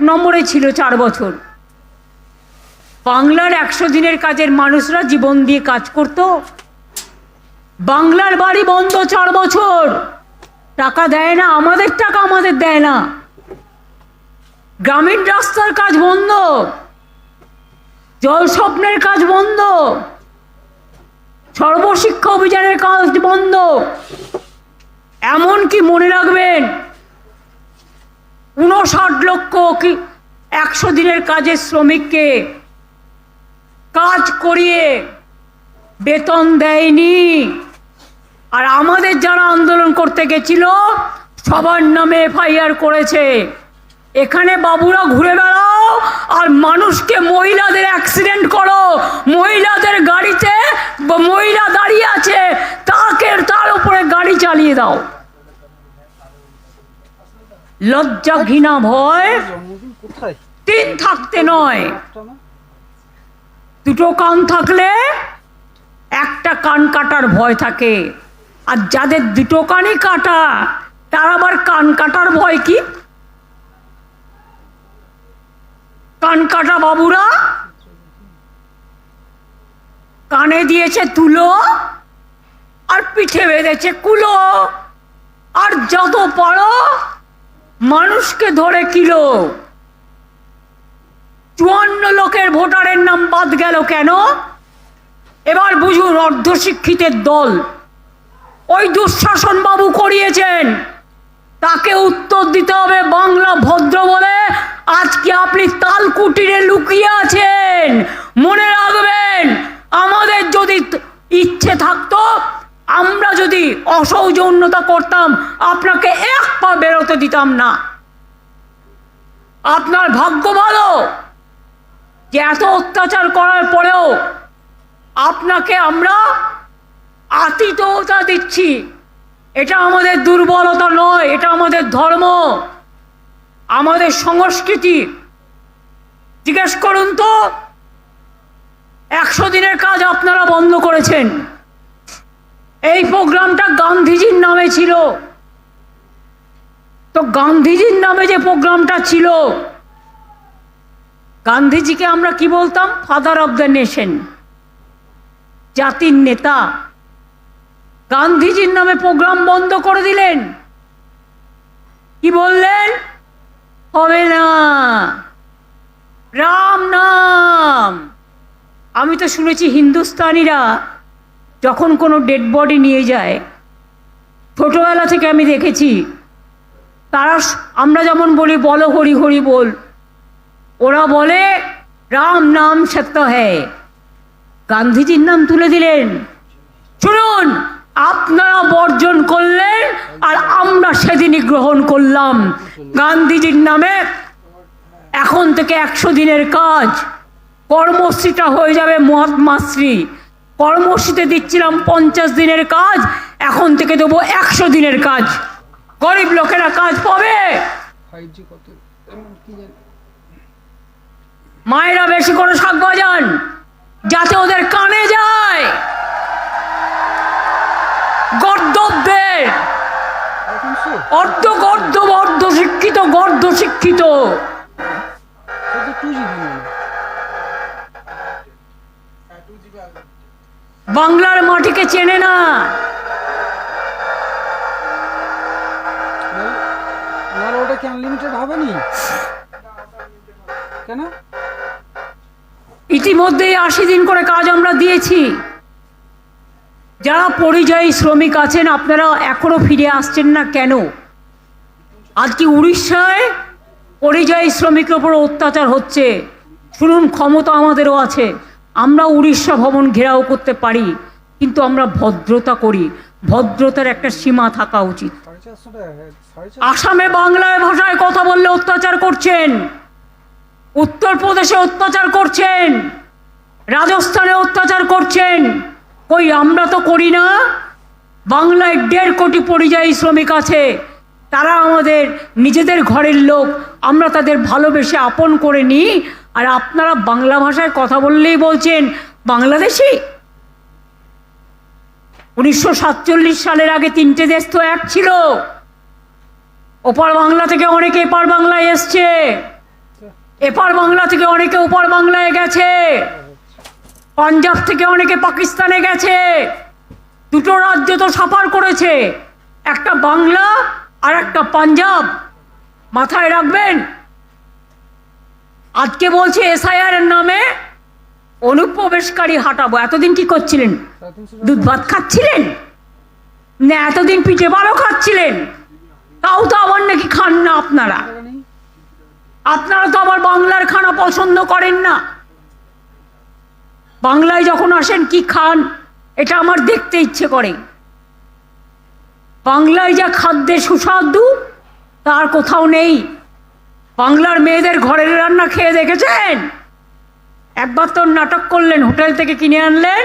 নম্বরে ছিল চার বছর। বাংলার একশো দিনের কাজের মানুষরা জীবন দিয়ে কাজ করত। বাংলার বাড়ি বন্ধ চার বছর। টাকা দেয় না, আমাদের টাকা আমাদের দেয় না। গ্রামীণ রাস্তার কাজ বন্ধ। জল স্বপ্নের কাজ বন্ধ। সর্বশিক্ষা অভিযানের কাজ বন্ধ। এমনকি মনে রাখবেন উনষাট লক্ষ কি একশো দিনের কাজের শ্রমিককে কাজ করিয়ে বেতন দেয়নি। আর আমাদের যারা আন্দোলন করতে গেছিল, সবার নামে এফআইআর করেছে। এখানে বাবুরা ঘুরে বেড়াও, আর মানুষকে মহিলাদের অ্যাক্সিডেন্ট করো। মহিলাদের গাড়িতে মহিলা দাঁড়িয়ে আছে, তাকে তার উপরে গাড়ি চালিয়ে দাও। লজ্জা ঘৃণা ভয় তিন থাকতে নয়। দুটো কান থাকলে একটা কান কাটার ভয় থাকে। আর যাদের দুটো কানই কাটা তার আবার কান কাটার ভয় কি? কান কাটা বাবুরা কানে দিয়েছে তুলো আর পিঠে বেঁধেছে কুলো। আর যত পারো মানুষকে ধরে কিলো। চুয়ান্ন লোকের ভোটারের নাম বাদ গেল কেন? এবার বুঝুন অর্ধশিক্ষিতের দল। ওই দুঃশাসন বাবু করিয়েছেন। তাকে উত্তর দিতে হবে বাংলা ভদ্র বলে। আজকে আপনি তাল কুটিরে লুকিয়ে আছেন। মনে রাখবেন অসৌজন্যতা করতাম, আপনাকে এক পা বেরোতে দিতাম না। আপনার ভাগ্য ভালো যে এত অত্যাচার করার পরেও আপনাকে আমরা আতিথ্যতা দিচ্ছি। এটা আমাদের দুর্বলতা নয়, এটা আমাদের ধর্ম, আমাদের সংস্কৃতি। জিজ্ঞেস করুন তো, একশো দিনের কাজ আপনারা বন্ধ করেছেন। এই প্রোগ্রামটা গান্ধীজির নামে ছিল। তো গান্ধীজির নামে যে প্রোগ্রামটা ছিল, গান্ধীজিকে আমরা কি বলতাম? ফাদার অব দ্য নেশন জাতির নেতা। গান্ধীজির নামে প্রোগ্রাম বন্ধ করে দিলেন। কি বললেন? হবে না। রাম নাম। আমি তো শুনেছি হিন্দুস্তানিরা যখন কোনো ডেড বডি নিয়ে যায়, ছোটোবেলা থেকে আমি দেখেছি, তারা আমরা যেমন বলি, বলো হরি হরি বল। ওরা বলে, রাম নাম সত্য হ্যায় গান্ধীজির নাম তুলে দিলেন। শুনুন, আপনারা বর্জন করলেন আর আমরা সেদিনই গ্রহণ করলাম। গান্ধীজির নামে এখন থেকে একশো দিনের কাজ। কর্মশ্রীটা হয়ে যাবে মহাত্মাশ্রী। কর্মশ্রীতে দিচ্ছিলাম পঞ্চাশ দিনের কাজ, এখন থেকে দেবো একশো দিনের কাজ। গরিব লোকেরা কাজ পাবে। মায়েরা বেশি করে শাক বাজান, যাতে ওদের কানে যায়। গর্দবদের অর্ধ গর্দ অর্ধ শিক্ষিত গর্ধ শিক্ষিত বাংলার মাটিকে চেনে না। ওনার ওটা কি আনলিমিটেড হবে নি কেন? ইতিমধ্যেই আশি দিন করে কাজ আমরা দিয়েছি। যারা পরিযায়ী শ্রমিক আছেন আপনারা এখনও ফিরে আসছেন না কেন? আজকে উড়িষ্যায় পরিযায়ী শ্রমিকের ওপর অত্যাচার হচ্ছে? শুনুন ক্ষমতা আমাদেরও আছে। আমরা উড়িষ্যা ভবন ঘেরাও করতে পারি, কিন্তু আমরা ভদ্রতা করি। ভদ্রতার একটা সীমা থাকা উচিত। আসামে বাংলায় ভাষায় কথা বললে অত্যাচার করছেন। উত্তরপ্রদেশে অত্যাচার করছেন। রাজস্থানে অত্যাচার করছেন। কই, আমরা তো করি না। বাংলায় দেড় কোটি পরিযায়ী শ্রমিক আছে। তারা আমাদের নিজেদের ঘরের লোক। আমরা তাদের ভালোবেসে আপন করে নিই। আর আপনারা বাংলা ভাষায় কথা বললেই বলছেন, বাংলাদেশি? উনিশশো সাতচল্লিশ সালের আগে তিনটে দেশ তো এক ছিল। ওপার বাংলা থেকে অনেকে এপার বাংলায় এসছে। এপার বাংলা থেকে অনেকে ওপার বাংলায় গেছে। পাঞ্জাব থেকে অনেকে পাকিস্তানে গেছে। দুটো রাজ্য তো সাফার করেছে। একটা বাংলা আর একটা পাঞ্জাব। মাথায় রাখবেন আজকে বলছে এসআইআর এর নামে অনুপ্রবেশকারী হাঁটাবো। এতদিন কি করছিলেন? দুধ ভাত খাচ্ছিলেন? না, এতদিন পিঠে ভালো খাচ্ছিলেন? তাও তো আবার নাকি খান না আপনারা। আপনারা তো আবার বাংলার খানা পছন্দ করেন না। বাংলায় যখন আসেন, কি খান? এটা আমার দেখতে ইচ্ছে করে। বাংলায় যা খাদ্যের সুস্বাদু, তার কোথাও নেই। বাংলার মেয়েদের ঘরের রান্না খেয়ে দেখেছেন? একবার তো নাটক করলেন হোটেল থেকে কিনে আনলেন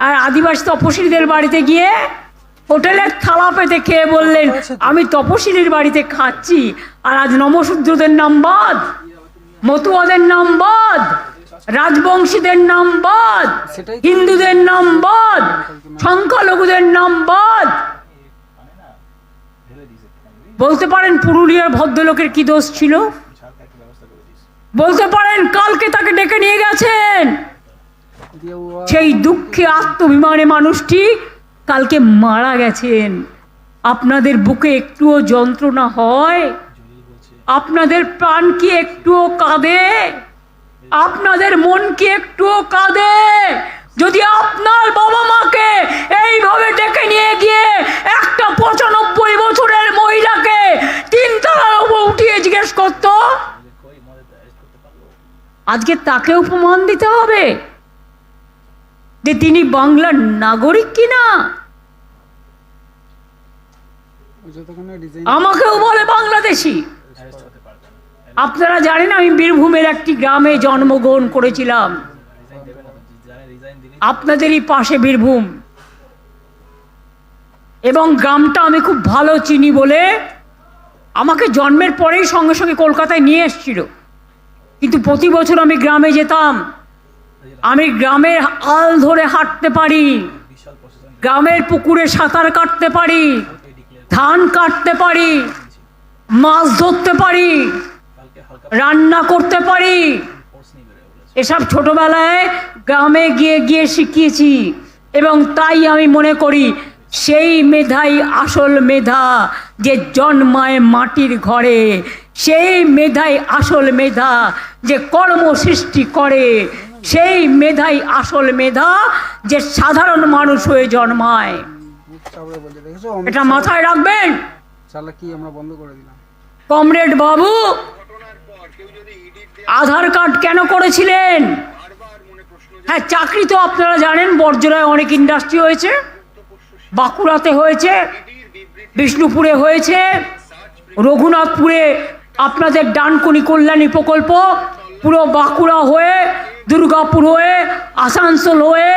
আর আদিবাসী তপশিলীদের বাড়িতে গিয়ে হোটেলের থালা পেতে খেয়ে বললেন আমি তপশিলীর বাড়িতে খাচ্ছি আর আজ নমশূদ্রদের নাম বাদ মতুয়াদের নাম বাদ রাজবংশীদের নাম বাদ হিন্দুদের নাম বাদ সংখ্যালঘুদের নাম বাদ বলতে পারেন পুরুলিয়ার ভদ্রলোকের কি দোষ ছিল? বলতে পারেন কালকে তাকে ডেকে নিয়ে গেছেন। সেই দুঃখে আত্মবিমানে মানুষটি কালকে মারা গেছেন। আপনাদের বুকে একটুও যন্ত্রণা হয়, আপনাদের প্রাণ কি একটুও কাঁদে, আপনাদের মন কি একটুও কাঁদে। যদি আপনার বাবা মাকে এইভাবে ডেকে নিয়ে গিয়ে একটা পঁচানব্বই বছরের মহিলাকে তিন তলার উপর উঠিয়ে জিজ্ঞেস করতো আজকে তাকে উপমান দিতে হবে? যে তিনি বাংলার নাগরিক কিনা আমাকেও বলে বাংলাদেশি। আপনারা জানেন আমি বীরভূমের একটি গ্রামে জন্মগ্রহণ করেছিলাম। আপনাদেরই পাশে বীরভূম। এবং গ্রামটা আমি খুব ভালো চিনি বলে আমাকে জন্মের পরেই সঙ্গে সঙ্গে কলকাতায় নিয়ে এসেছিল। কিন্তু প্রতি বছর আমি গ্রামে যেতাম। আমি গ্রামের আল ধরে হাঁটতে পারি। গ্রামের পুকুরে সাঁতার কাটতে পারি। ধান কাটতে পারি। মাছ ধরতে পারি। রান্না করতে পারি। এসব ছোটবেলায় গ্রামে গিয়ে গিয়ে শিখিয়েছি এবং তাই আমি মনে করি সেই মেধাই আসল মেধা যে জন্মায় মাটির ঘরে। সেই মেধাই আসল মেধা যে কর্ম সৃষ্টি করে সেই মেধাই আসল মেধা যে সাধারণ মানুষ হয়ে জন্মায়। এটা মাথায় রাখবেন? কমরেড বাবু আধার কার্ড কেন করেছিলেন? হ্যাঁ চাকরি তো আপনারা জানেন বর্জরায় অনেক ইন্ডাস্ট্রি হয়েছে বাঁকুড়াতে হয়েছে বিষ্ণুপুরে হয়েছে রঘুনাথপুরে আপনাদের ডানকুনি কল্যাণী প্রকল্প পুরো বাঁকুড়া হয়ে, দুর্গাপুর হয়ে, আসানসোল হয়ে,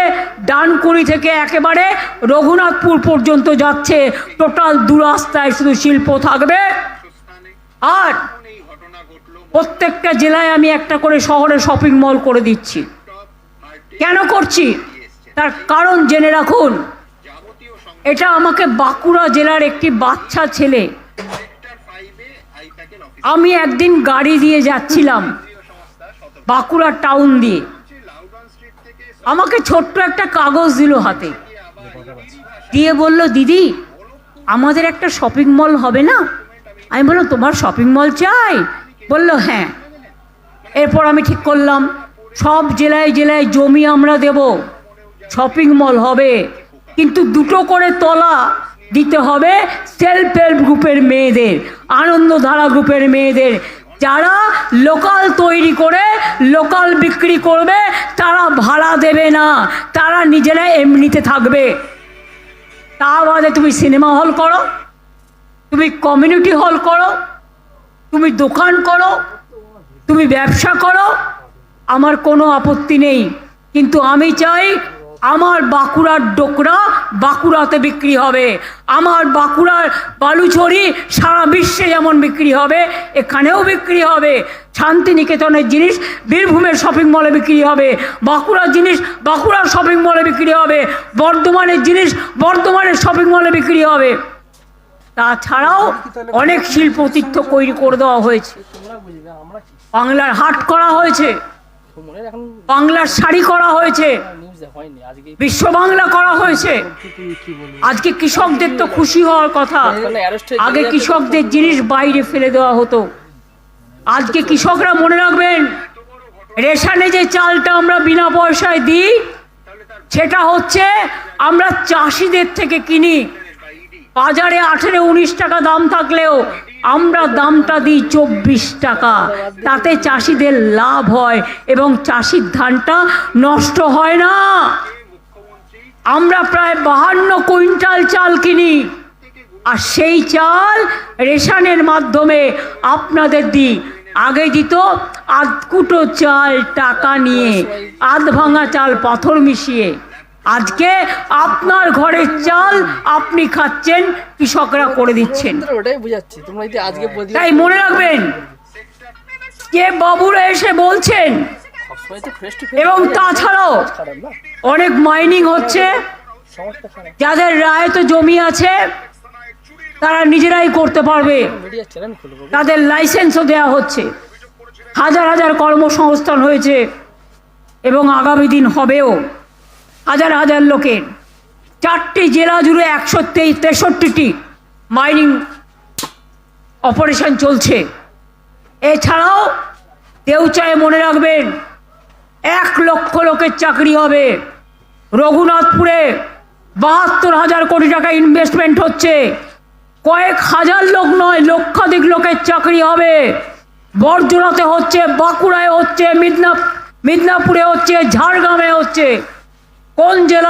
ডানকুনি থেকে একেবারে রঘুনাথপুর পর্যন্ত যাচ্ছে। টোটাল দু রাস্তায় শুধু শিল্প থাকবে। আর প্রত্যেকটা জেলায় আমি একটা করে শহরে শপিং মল করে দিচ্ছি। কেন করছি? তার কারণ জেনে রাখুন। এটা আমাকে বাঁকুড়া জেলার একটি বাচ্চা ছেলে আমি একদিন গাড়ি দিয়ে যাচ্ছিলাম বাঁকুড়া টাউন দিয়ে। আমাকে ছোট্ট একটা কাগজ দিল হাতে। দিয়ে বলল, দিদি, আমাদের একটা শপিং মল হবে না? আমি বললাম, তোমার শপিং মল চাই? বলল হ্যাঁ। এরপর আমি ঠিক করলাম, সব জেলায় জেলায় জমি আমরা দেব শপিং মল হবে, কিন্তু দুটো করে তলা দিতে হবে সেলফ হেল্প গ্রুপের মেয়েদের। আনন্দধারা গ্রুপের মেয়েদের। যারা লোকাল তৈরি করে, লোকাল বিক্রি করবে, তারা ভাড়া দেবে না। তারা নিজেরা এমনিতে থাকবে। তা বাদে তুমি সিনেমা হল করো, তুমি কমিউনিটি হল করো, তুমি দোকান করো, তুমি ব্যবসা করো, আমার কোনো আপত্তি নেই। কিন্তু আমি চাই আমার বাঁকুড়ার ডোকরা বাঁকুড়াতে বিক্রি হবে। আমার বাঁকুড়ার বালুচরি সারা বিশ্বে যেমন বিক্রি হবে, এখানেও বিক্রি হবে। শান্তিনিকেতনের জিনিস বীরভূমের শপিং মলে বিক্রি হবে। বাঁকুড়ার জিনিস বাঁকুড়ার শপিং মলে বিক্রি হবে। বর্ধমানের জিনিস বর্ধমানের শপিং মলে বিক্রি হবে। তাছাড়াও অনেক শিল্প তীর্থ তৈরি করে দেওয়া হয়েছে। বাংলার হাট করা হয়েছে। বাংলার শাড়ি করা হয়েছে। বিশ্ব বাংলা করা হয়েছে। আজকে কৃষকদের তো খুশি হওয়ার কথা। আগে কৃষকদের জিনিস বাইরে ফেলে দেওয়া হতো। আজকে কৃষকরা মনে রাখবেন রেশনে যে চালটা আমরা বিনা পয়সায় দিই সেটা হচ্ছে আমরা চাষিদের থেকে কিনি। বাজারে আঠেরো উনিশ টাকা দাম থাকলেও আমরা দামটা দিই চব্বিশ টাকা। তাতে চাষিদের লাভ হয় এবং চাষির ধানটা নষ্ট হয় না। আমরা প্রায় বাহান্ন কুইন্টাল চাল কিনি। আর সেই চাল রেশনের মাধ্যমে আপনাদের দিই। আগে দিত আধ কুটো চাল টাকা নিয়ে। আধ ভাঙা চাল পাথর মিশিয়ে। আজকে আপনার ঘরের চাল আপনি খাচ্ছেন কৃষকরা করে দিচ্ছেন। ওটাই বুঝাচ্ছি তোমরা যদি আজকে তাই মনে রাখবেন যে বাবুরা এসে বলছেন এবং তাছাড়াও অনেক মাইনিং হচ্ছে। যাদের রায় তো জমি আছে তারা নিজেরাই করতে পারবে। তাদের লাইসেন্সও দেওয়া হচ্ছে। হাজার হাজার কর্মসংস্থান হয়েছে এবং আগামী দিন হবেও। হাজার হাজার লোকের। চারটি জেলা জুড়ে একশো তেষট্টিটি মাইনিং অপারেশন চলছে। এছাড়াও দেউচায় মনে রাখবেন, এক লক্ষ লোকের চাকরি হবে। রঘুনাথপুরে বাহাত্তর হাজার কোটি টাকা ইনভেস্টমেন্ট হচ্ছে। কয়েক হাজার লোক নয়, লক্ষাধিক লোকের চাকরি হবে। বর্জনাতে হচ্ছে, বাঁকুড়ায় হচ্ছে, মিদনা মিদনাপুরে হচ্ছে, ঝাড়গ্রামে হচ্ছে। কোন জেলা